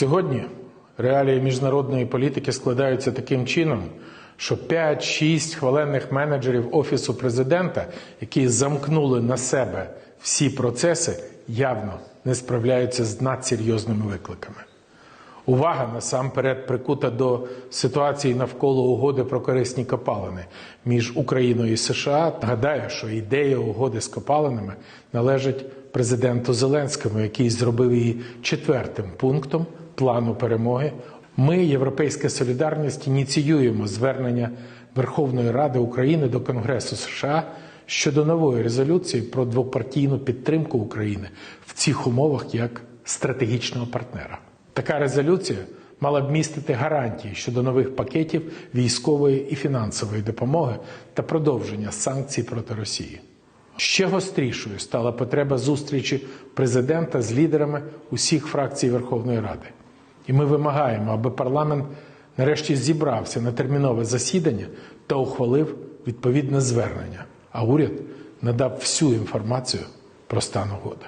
Сьогодні реалії міжнародної політики складаються таким чином, що 5-6 хваленних менеджерів Офісу президента, які замкнули на себе всі процеси, явно не справляються з надсерйозними викликами. Увага насамперед прикута до ситуації навколо угоди про корисні копалини між Україною і США. Нагадаю, що ідея угоди з копалинами належить президенту Зеленському, який зробив її четвертим пунктом плану перемоги. Ми, Європейська Солідарність, ініціюємо звернення Верховної Ради України до Конгресу США щодо нової резолюції про двопартійну підтримку України в цих умовах як стратегічного партнера. Така резолюція мала б містити гарантії щодо нових пакетів військової і фінансової допомоги та продовження санкцій проти Росії. Ще гострішою стала потреба зустрічі президента з лідерами усіх фракцій Верховної Ради. І ми вимагаємо, аби парламент нарешті зібрався на термінове засідання та ухвалив відповідне звернення, а уряд надав всю інформацію про стан угоди.